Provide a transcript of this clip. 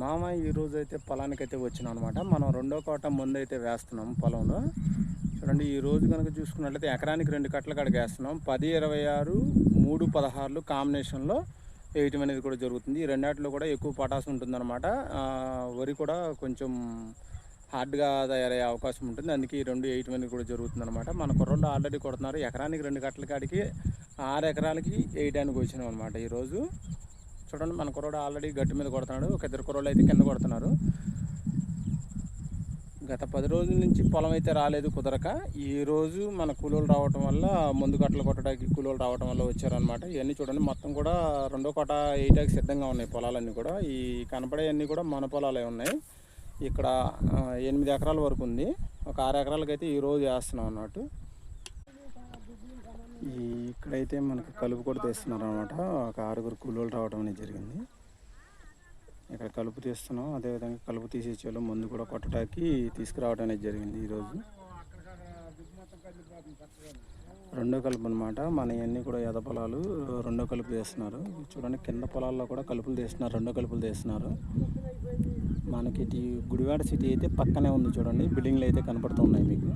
మామ ఈ అయితే పొలానికి అయితే వచ్చినాం అనమాట మనం రెండో కోట ముందు అయితే వేస్తున్నాం పొలంలో. చూడండి ఈ రోజు కనుక చూసుకున్నట్లయితే ఎకరానికి రెండు కట్టల కాడికి వేస్తున్నాం. పది ఇరవై ఆరు మూడు పదహారులు కాంబినేషన్లో వేయటం అనేది కూడా జరుగుతుంది. ఈ రెండాటిలో కూడా ఎక్కువ పటాసు ఉంటుందన్నమాట. వరి కూడా కొంచెం హార్డ్గా తయారయ్యే అవకాశం ఉంటుంది. అందుకే ఈ రెండు వేయటం అనేది కూడా జరుగుతుంది అనమాట మన కుర్రోళ్ళు ఆల్రెడీ కొడుతున్నారు. ఎకరానికి రెండు కట్టల కాడికి ఆరు ఎకరాలకి వేయడానికి వచ్చినాం అనమాట ఈరోజు చూడండి మన కుర్రోడు ఆల్రెడీ గట్టి మీద కొడుతున్నాడు. ఒక ఇద్దరు కుర్రోళ్ళు అయితే కింద కొడుతున్నారు. గత పది రోజుల నుంచి పొలం అయితే రాలేదు కుదరక. ఈరోజు మన కూలోలు రావటం వల్ల ముందు కట్టలు కొట్టడానికి కూలోలు రావటం వల్ల వచ్చారనమాట ఇవన్నీ చూడండి మొత్తం కూడా రెండో కోట వేయటానికి సిద్ధంగా ఉన్నాయి పొలాలన్నీ కూడా. ఈ కనపడేవన్నీ కూడా మన పొలాలే ఉన్నాయి. ఇక్కడ ఎనిమిది ఎకరాల వరకు ఉంది. ఒక ఆరు ఎకరాలకైతే అయితే వేస్తున్నాం అన్నట్టు ఇక్కడైతే మనకు కలుపు కూడా తీస్తున్నారు అనమాట ఒక ఆరుగురు కూలోలు రావడం అనేది జరిగింది. ఇక్కడ కలుపు తీస్తున్నాం. అదేవిధంగా కలుపు తీసేసేలో మందు కూడా కొట్టడానికి తీసుకురావడం అనేది జరిగింది ఈరోజు. రెండో కలుపు అనమాట మన ఇవన్నీ కూడా ఎద పొలాలు రెండో కలుపు తీస్తున్నారు. చూడండి కింద పొలాల్లో కూడా కలుపులు తీస్తున్నారు. రెండో కలుపులు తీస్తున్నారు. మనకి ఇది గుడివాడ సిటీ అయితే పక్కనే ఉంది చూడండి. బిల్డింగ్లు అయితే కనపడుతున్నాయి మీకు.